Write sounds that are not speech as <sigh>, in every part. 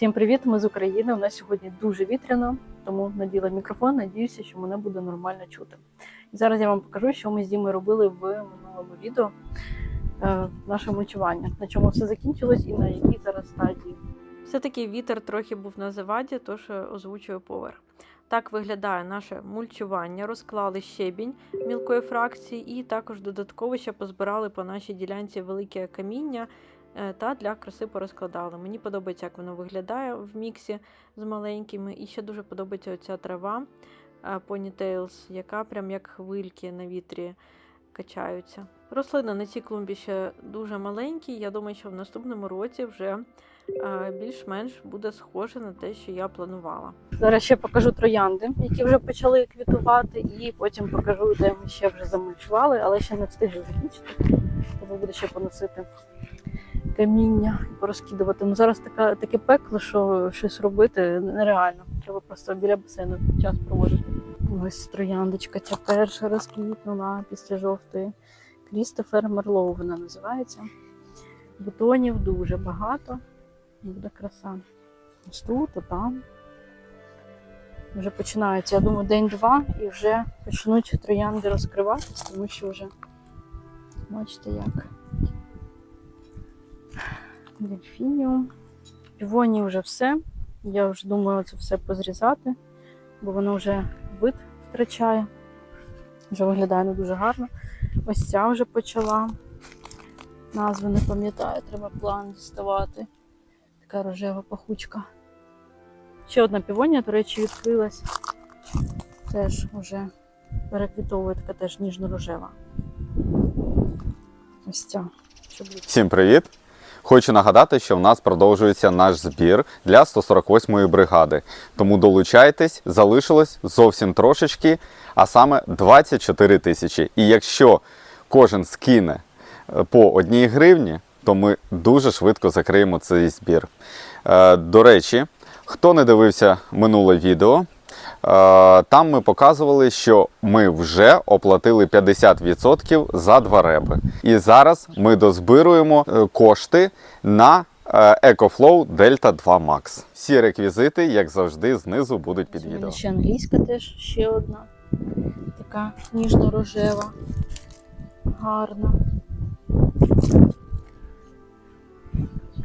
Всім привіт! Ми з України. У нас сьогодні дуже вітряно, тому наділа мікрофон. Надіюся, що мене буде нормально чути. І зараз я вам покажу, що ми з Дімою робили в минулому відео е, наше мочування, на чому все закінчилось і на якій зараз стадії. Все-таки вітер трохи був на заваді, тож озвучую поверх. Так виглядає наше мульчування. Розклали щебінь мілкої фракції, і також додатково ще позбирали по нашій ділянці велике каміння та для краси порозкладали. Мені подобається, як воно виглядає в міксі з маленькими. І ще дуже подобається оця трава е, Ponytails, яка прям як хвильки на вітрі качаються. Рослина на цій клумбі ще дуже маленькі. Я думаю, що в наступному році вже е, більш-менш буде схоже на те, що я планувала. Зараз ще покажу троянди, які вже почали квітувати, і потім покажу, де ми ще вже замульчували, але ще не встигли закінчити. Тому буде ще поносити каміння і порозкидувати. Ну зараз така, таке пекло, що щось робити нереально. Треба просто біля басейну час проводити. Ось трояндочка ця перша розквітнула після жовтої. Крістофер Мерлоу вона називається. Бутонів дуже багато. Буде краса. Ось тут, а там. Вже починається, я думаю, день-два і вже почнуть троянди розкриватися, тому що вже бачите як. Дельфініум. Півоні вже все. Я вже думаю це все позрізати, бо воно вже вид втрачає. Вже виглядає не дуже гарно. Ось ця вже почала. Назви не пам'ятаю, треба план діставати. Така рожева пахучка. Ще одна півонія, до речі, відкрилась. Теж вже переквітовує, така теж ніжно-рожева. Ось ця. Всім привіт! Хочу нагадати, що в нас продовжується наш збір для 148-ї бригади. Тому долучайтесь, залишилось зовсім трошечки, а саме 24 тисячі. І якщо кожен скине е, по одній гривні, то ми дуже швидко закриємо цей збір. Е, До речі, хто не дивився минуле відео, там ми показували, що ми вже оплатили 50% за два реби. І зараз ми дозбируємо е, кошти на е, EcoFlow Delta 2 Max. Всі реквізити, як завжди, знизу будуть під відео. ще англійська теж ще одна. Така ніжно-рожева. Гарна.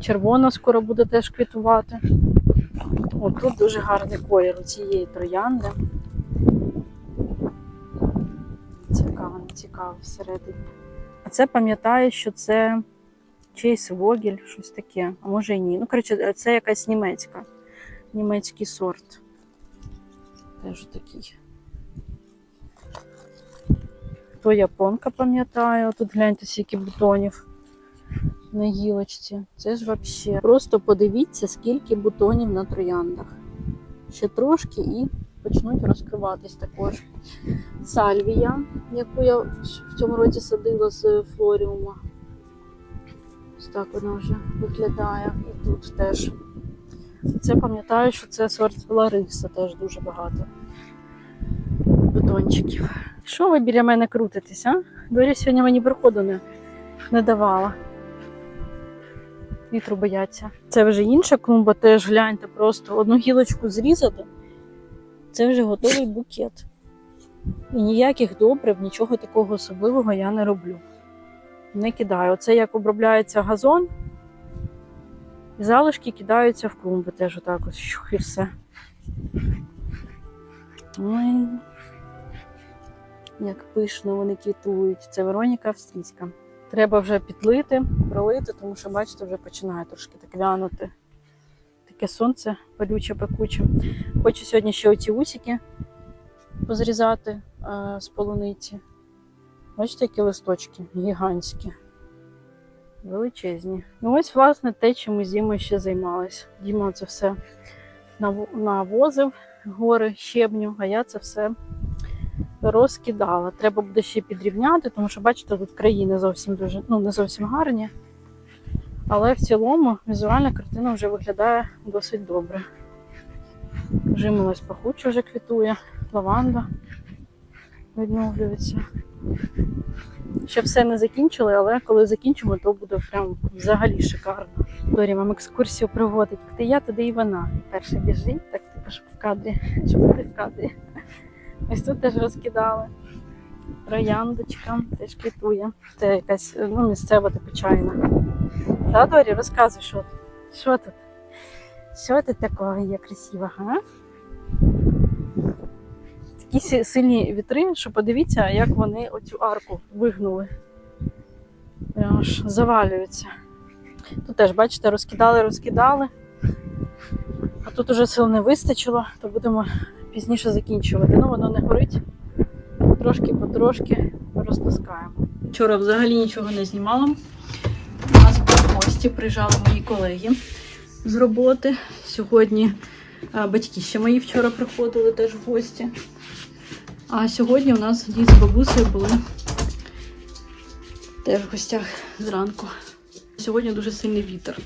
Червона скоро буде теж квітувати. О, тут дуже гарний колір у цієї троянди. Цікаво, цікаво всередині. А це пам'ятаю, що це чийсь вогіль, щось таке, а може і ні. Ну, коротше, це якась німецька, німецький сорт. Теж такий. То японка пам'ятаю. Тут гляньте, скільки бутонів на гілочці. Це ж взагалі. Просто подивіться, скільки бутонів на трояндах. Ще трошки і почнуть розкриватись також. Сальвія, яку я в цьому році садила з флоріума. Ось так вона вже виглядає. І тут теж. Це пам'ятаю, що це сорт Лариса, теж дуже багато бутончиків. Що ви біля мене крутитесь, а? Дорі сьогодні мені проходу не, не давала. Вітру бояться. Це вже інша клумба, теж гляньте, просто одну гілочку зрізати. Це вже готовий букет. І ніяких добрив, нічого такого особливого я не роблю. Не кидаю. Оце як обробляється газон, і залишки кидаються в клумби теж отак ось і все. Ой, як пишно вони квітують. Це Вероніка Австрійська. Треба вже підлити, пролити, тому що, бачите, вже починає трошки так вянути. Таке сонце палюче, пекуче. Хочу сьогодні ще оці усики позрізати е, з полуниці. Бачите, які листочки гігантські, величезні. Ну ось, власне, те, чим ми з Дімою ще займалися. Діма це все навозив гори щебню, а я це все розкидала. Треба буде ще підрівняти, тому що, бачите, тут краї не зовсім дуже, ну, не зовсім гарні. Але в цілому візуальна картина вже виглядає досить добре. Жимолось пахуче вже квітує, лаванда. відновлюються. Ще все не закінчили, але коли закінчимо, то буде прям взагалі шикарно. Дорі вам екскурсію проводить. Де я, туди і вона. Перша біжить, так типу, щоб в кадрі, щоб бути в кадрі. Ось тут теж розкидали. Трояндочка теж квітує. Це якась ну, місцева типу чайна. Та, Дорі, розказуй, що тут? Що тут? Що тут такого є красивого, а? Такі сильні вітри, що подивіться, як вони оцю арку вигнули. Аж завалюються. Тут теж, бачите, розкидали, розкидали. А тут уже сил не вистачило, то будемо пізніше закінчувати. Ну, воно не горить. Трошки потрошки розтаскаємо. Вчора взагалі нічого не знімала. У нас в гості приїжджали мої колеги з роботи. Сьогодні а, батьки ще мої вчора приходили теж в гості. А сьогодні у нас дід з бабусею були теж в гостях зранку. Сьогодні дуже сильний вітер.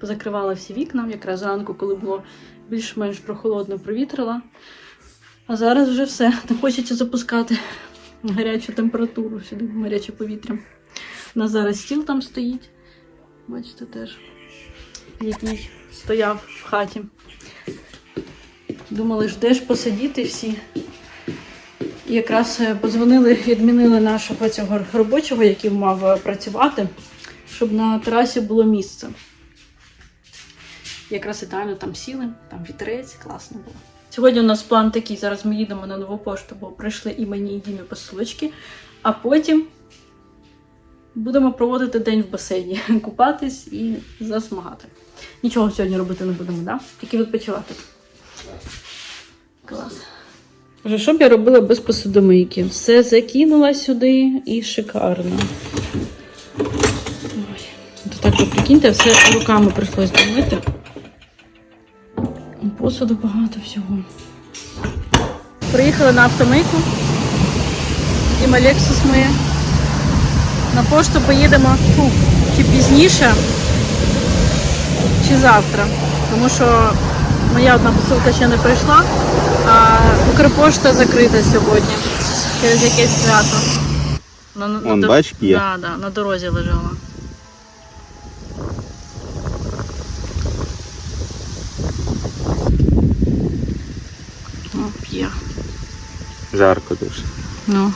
Позакривала всі вікна, якраз зранку, коли було більш-менш прохолодно, провітрила. А зараз вже все. Не хочеться запускати гарячу температуру сюди, гаряче повітря. У нас зараз стіл там стоїть. Бачите, теж який стояв в хаті. Думали, ждеш посидіти всі. І якраз е, подзвонили, відмінили нашого цього робочого, який мав е, працювати, щоб на терасі було місце. Якраз ідеально там сіли, там вітерець, класно було. Сьогодні у нас план такий: зараз ми їдемо на нову пошту, бо прийшли і мені, і Дімі посилочки, а потім будемо проводити день в басейні, <laughs> купатись і засмагати. Нічого сьогодні робити не будемо, да? Тільки відпочивати. Клас. Вже що б я робила без посудомийки? Все закинула сюди і шикарно. Ой. То так прикиньте, все руками прийшлось домити. Посуду багато всього. Приїхали на автомийку. Діма Лексус моє. На пошту поїдемо фу, чи пізніше, чи завтра. Тому що моя одна посилка ще не прийшла, а Укрпошта закрита сьогодні через якесь свято. На, на, Вон, до- бач, є. Да, да, на дорозі лежала. П'є. Жарко дуже. Ну.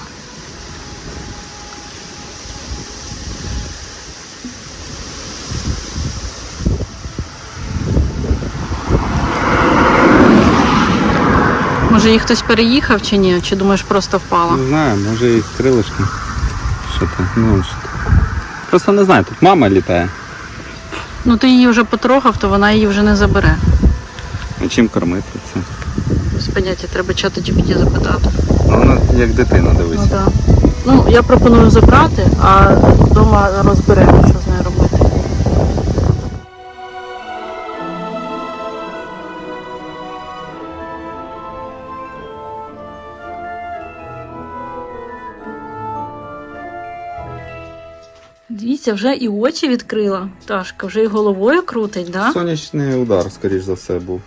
Може їх хтось переїхав чи ні? Чи думаєш просто впала? Не знаю, може і крилишком. Що там? Ну, що там. Просто не знаю, тут мама літає. Ну ти її вже потрогав, то вона її вже не забере. А чим кормити це? Поняття, треба чати GPT запитати. Ну, вона як дитина дивись. Ну так. Ну, я пропоную забрати, а вдома розберемо, що з нею робити. Дивіться, вже і очі відкрила. Ташка, вже і головою крутить, да? Сонячний удар, скоріш за все, був.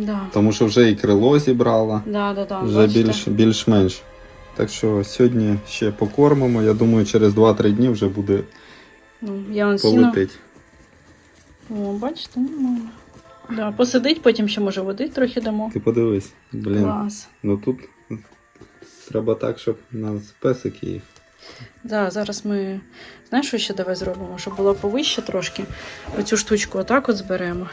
Да. Тому що вже і крило зібрала, Да, да, да, вже бачите? більш, більш-менш. Так що сьогодні ще покормимо. Я думаю, через 2-3 дні вже буде Ну, я он сіно. полетить. О, бачите, нормально. Да, посидить, потім ще може води трохи дамо. Ти подивись, блін. Клас. Ну тут треба так, щоб у нас песики їх. Да, зараз ми. Знаєш, що ще давай зробимо? Щоб було повище трошки. Оцю штучку отак от зберемо.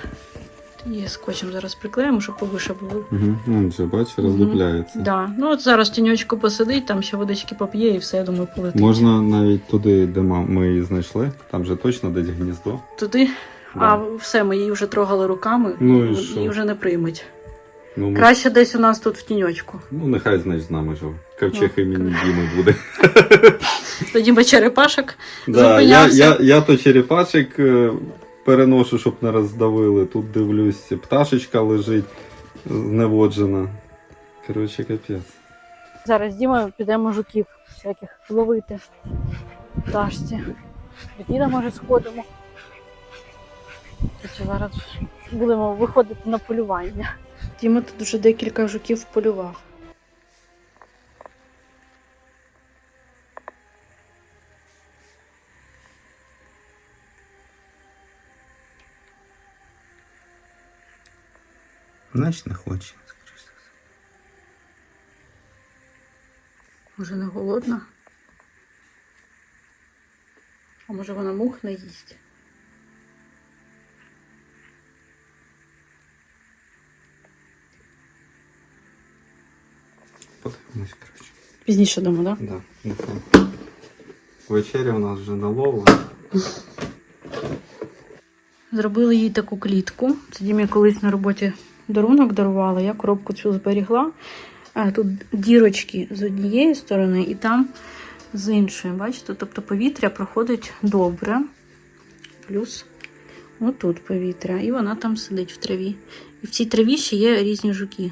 І скотчем зараз приклеїмо, щоб повише було. Угу. Ну, вже бач, роздупляється. Да. Ну от зараз тіньочку посидить, там ще водички поп'є і все, я думаю, полетить. Можна навіть туди, де ми її знайшли, там же точно десь гніздо. Туди. Да. А все, ми її вже трогали руками, Ну і що? її вже не приймуть. Ну, ми... Краще десь у нас тут в тіньочку. ну нехай значить з нами живе. Ковчег Ну. імені Діми буде. Тоді би черепашок Да, я, зупинявся. я, я то черепашек е, переношу, щоб не роздавили. Тут дивлюсь, пташечка лежить зневоджена. Коротше, капець. Зараз з Дімою підемо жуків всяких ловити в ташці. До діда, може, сходимо. Чи зараз будемо виходити на полювання. Діма тут вже декілька жуків полював. Значить, не хоче. Може не голодна? А може вона мух не їсть? Подивимось, коротше. Пізніше дома, так? Да, нехай. Вечеря у нас вже налова. Зробили їй таку клітку. Це Дімі колись на роботі дарунок дарувала. Я коробку цю зберігла. А тут дірочки з однієї сторони і там з іншої. Бачите? Тобто повітря проходить добре. Плюс отут повітря. І вона там сидить в траві. І в цій траві ще є різні жуки.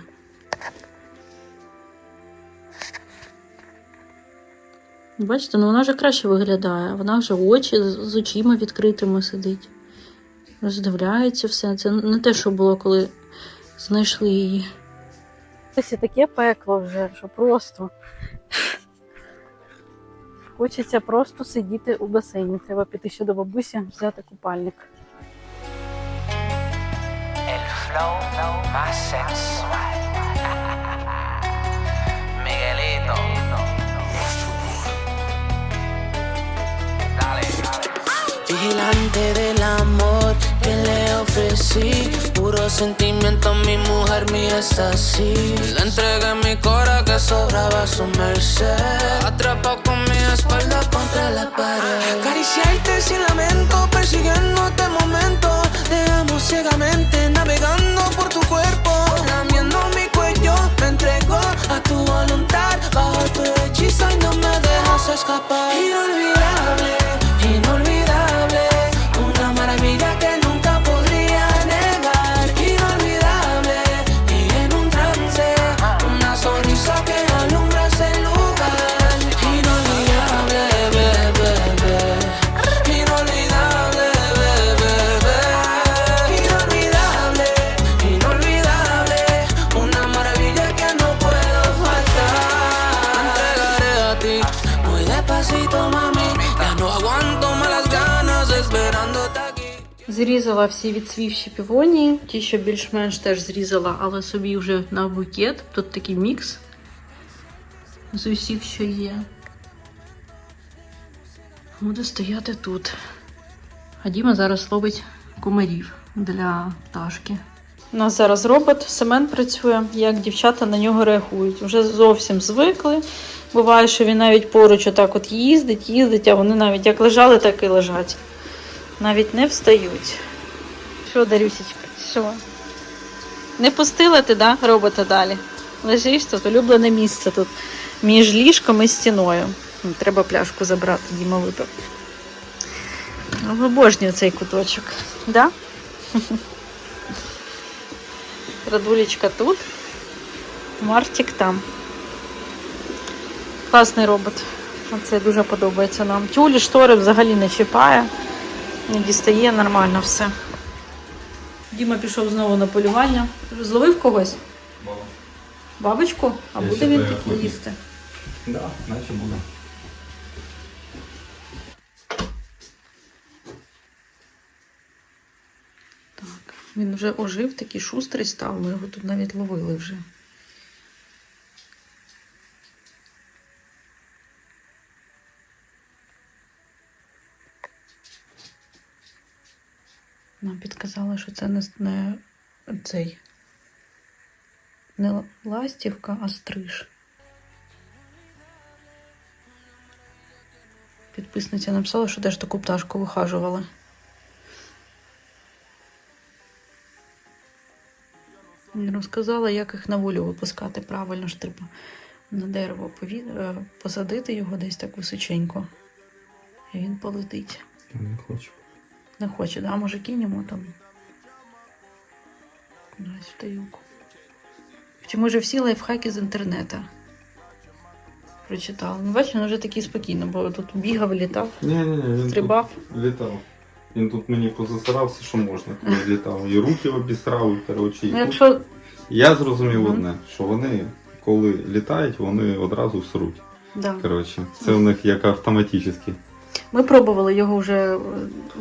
Бачите, ну вона вже краще виглядає. Вона вже очі з очима відкритими сидить роздивляється все. Це не те, що було, коли знайшли її. Ось і таке пекло вже, що просто. Хочеться просто сидіти у басейні. Треба піти ще до бабусі, взяти купальник. <laughs> Vigilante del amor que le ofrecí. Puro sentimiento, mi mujer mía es así. Le entregué mi cora que sobraba a su merced. Atrapado con mi espalda contra la pared. Acariciarte sin lamento, persiguiéndote momento. Te amo ciegamente, Зрізала всі відсвівші півонії, ті, що більш-менш теж зрізала, але собі вже на букет. Тут такий мікс з усіх, що є. Буде стояти тут. А Діма зараз ловить кумарів для пташки. У нас зараз робот, Семен працює, як дівчата на нього реагують. Вже зовсім звикли. Буває, що він навіть поруч отак от їздить, їздить, а вони навіть як лежали, так і лежать. Навіть не встають. Що, Дарюсечка, що? Не пустила ти, да, робота далі? Лежиш тут, улюблене місце тут між ліжком і стіною. Треба пляшку забрати, Діма випив. Ну, Обожнюю цей куточок, да? Радулечка тут, Мартік там. Класний робот. Це дуже подобається нам. Тюлі, штори взагалі не чіпає. Не дістає нормально все. Діма пішов знову на полювання. Зловив когось? Бабочку? А Я буде він охотник. їсти? Да, наче буде. Так. Він вже ожив, такий шустрий став. Ми його тут навіть ловили вже. Нам підказали, що це не, не цей. Не ластівка, а стриж. Підписниця написала, що теж таку пташку вихажували. Розказала, як їх на волю випускати правильно ж треба на дерево е, посадити його десь так височенько. І він полетить. Я не. Не хоче, да? Може кинемо там. Кудись в тарілку. Чи може всі лайфхаки з інтернету? Прочитала. Ну, бачиш, він вже такий спокійно, бо тут бігав, літав, Ні, ні, ні, він стрибав. тут літав. Він тут мені позасирався, що можна, коли <laughs> літав. І руки обісрав, і коротше. І Ну, тут. якщо Я зрозумів Мгм. одне, що вони, коли літають, вони одразу сруть. да. Коротше, це у них як автоматично. Ми пробували його вже е,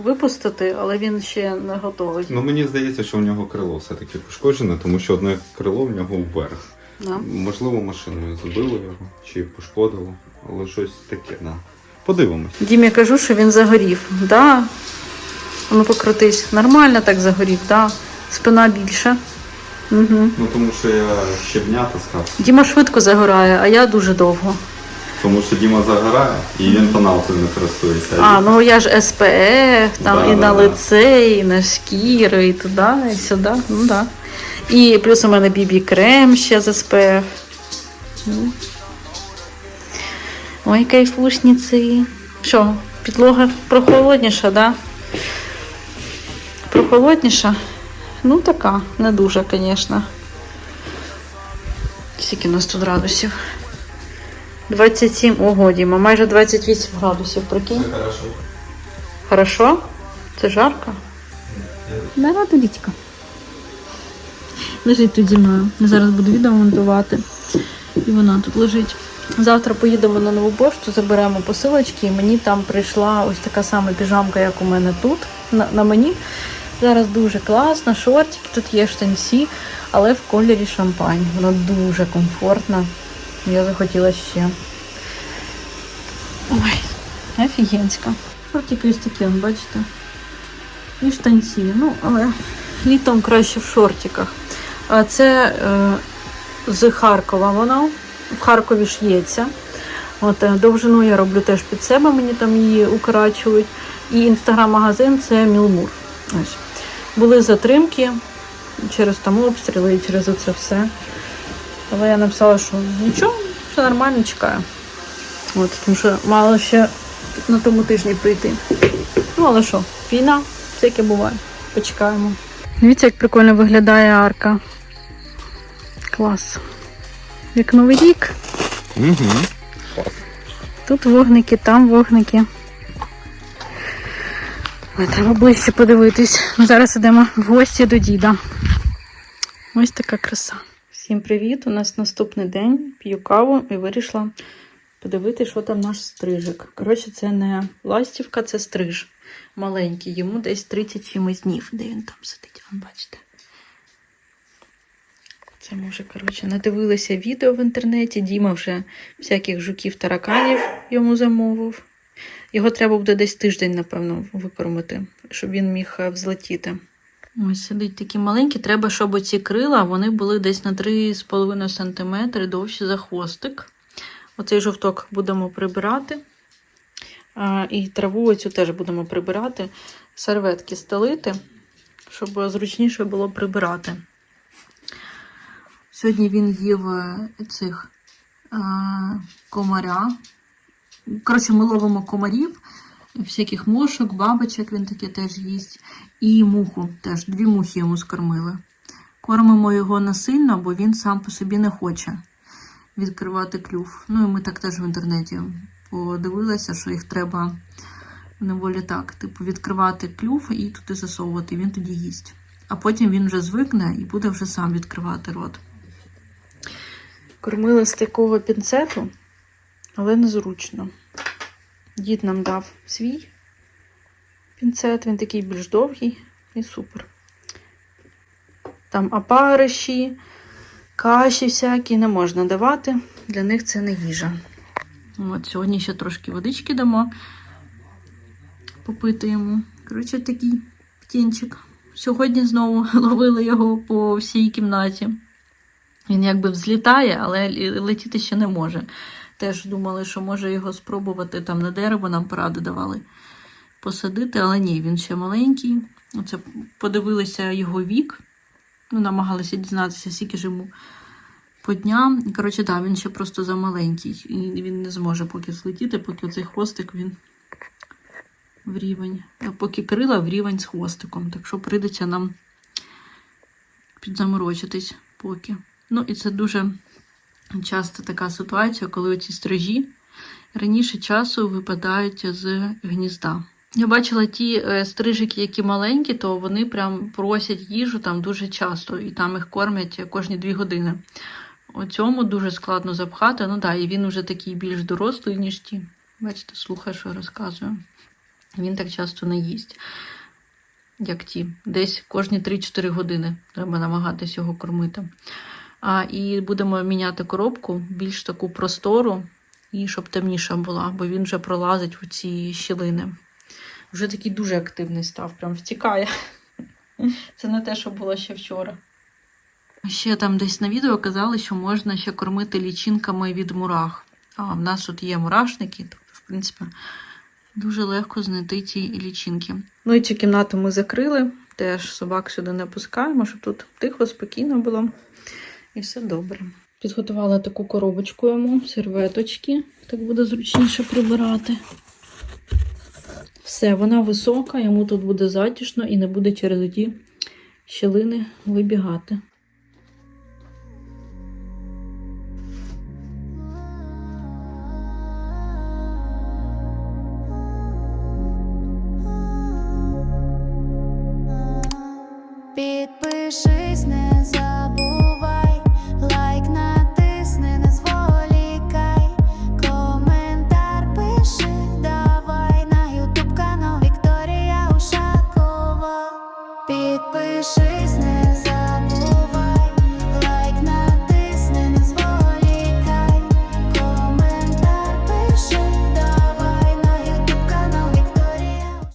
випустити, але він ще не готовий. Ну мені здається, що у нього крило все-таки пошкоджене, тому що одне крило в нього вверх. Да. Можливо, машиною збило його чи пошкодило, але щось таке, да. Подивимось. Дімі кажу, що він загорів. Да. Ну покрутись. Нормально так загорів, да. Спина більша. Угу. Ну тому що я щебня таскав. Діма швидко загорає, а я дуже довго. Тому що Діма загорає і він тоналкою не користується. А, ну я ж СПФ, там Да, і да, на да. лице, і на шкіру, і туди, і сюди. Ну да. І плюс у мене бібі крем ще з СПФ. Ну. Ой, кайфушниці. Що, підлога прохолодніша, да? Прохолодніша? Ну, така, не дуже, звісно. Скільки у нас тут градусів? 27, ого, Діма, майже 28 градусів, прикинь. хорошо. Хорошо? Це жарко? Да, рада літька. Лежить тут зі мною. Я зараз буду відео монтувати. І вона тут лежить. Завтра поїдемо на нову пошту, заберемо посилочки, і мені там прийшла ось така сама піжамка, як у мене тут, на, на мені. Зараз дуже класно, шортики, тут є штанці, але в кольорі шампань. Вона дуже комфортна. Я захотіла ще. Ой, офігенська. Шортики ось такі, бачите? І штанці. Ну, але літом краще в шортиках. А це е, з Харкова воно. В Харкові ш'ється. От, е, довжину я роблю теж під себе, мені там її укорачують. І інстаграм-магазин це Мілмур. Ось. Були затримки через там обстріли і через це все. Але я написала, що нічого, все нормально, чекаю. От, тому що мало ще на тому тижні прийти. Ну, але що, війна, всяке буває. Почекаємо. Дивіться, як прикольно виглядає арка. Клас. Як новий рік. Угу. Тут вогники, там вогники. Ой, треба ближче подивитись. Зараз йдемо в гості до діда. Ось така краса. Всім привіт! У нас наступний день. П'ю каву і вирішила подивитися, що там наш стрижик. Коротше, це не ластівка, це стриж. Маленький. Йому десь 30 чимось днів. Де він там сидить? Вон бачите. Це може, коротше, надивилися відео в інтернеті. Діма вже всяких жуків тараканів йому замовив. Його треба буде десь тиждень, напевно, викормити, щоб він міг е, взлетіти. Ось сидить такі маленькі. Треба, щоб оці крила вони були десь на 3,5 см довші за хвостик. Оцей жовток будемо прибирати. А, і траву оцю теж будемо прибирати. Серветки стелити, щоб зручніше було прибирати. Сьогодні він їв е, цих е, комаря. Коротше, ми ловимо комарів, всяких мошок, бабочок він таке теж їсть. І муху теж. Дві мухи йому скормили. Кормимо його насильно, бо він сам по собі не хоче відкривати клюв. Ну і ми так теж в інтернеті подивилися, що їх треба неволі так, типу, відкривати клюв і туди засовувати, він тоді їсть. А потім він вже звикне і буде вже сам відкривати рот. Кормили з такого пінцету, але незручно. Дід нам дав свій пінцет, він такий більш довгий і супер. Там опариші, каші всякі не можна давати, для них це не їжа. От сьогодні ще трошки водички дамо, попити йому. Коротше, такий птінчик. Сьогодні знову <laughs> ловили його по всій кімнаті. Він якби взлітає, але летіти ще не може. Теж думали, що може його спробувати там на дерево, нам поради давали посадити, але ні, він ще маленький. Оце подивилися його вік. Ну, намагалися дізнатися, скільки ж йому по дням. Коротше, так, він ще просто замаленький. І він не зможе поки злетіти, поки оцей хвостик він в рівень. А поки крила в рівень з хвостиком. Так що прийдеться нам підзаморочитись поки. Ну, і це дуже часто така ситуація, коли оці стражі раніше часу випадають з гнізда. Я бачила ті е, стрижики, які маленькі, то вони прям просять їжу там дуже часто, і там їх кормять кожні дві години. У цьому дуже складно запхати. Ну так, і він вже такий більш дорослий, ніж ті Бачите, слухає, що розказую. Він так часто не їсть, як ті. Десь кожні 3-4 години треба намагатись його кормити. А, і будемо міняти коробку більш таку простору, і щоб темніша була, бо він вже пролазить в ці щілини. Вже такий дуже активний став, прям втікає. <laughs> Це не те, що було ще вчора. Ще там десь на відео казали, що можна ще кормити лічинками від мурах. А в нас тут є мурашники, тобто, в принципі, дуже легко знайти ті лічинки. Ну і цю кімнату ми закрили. Теж собак сюди не пускаємо, щоб тут тихо, спокійно було. І все добре. Підготувала таку коробочку йому, серветочки, так буде зручніше прибирати. Все, вона висока, йому тут буде затишно і не буде через ті щілини вибігати.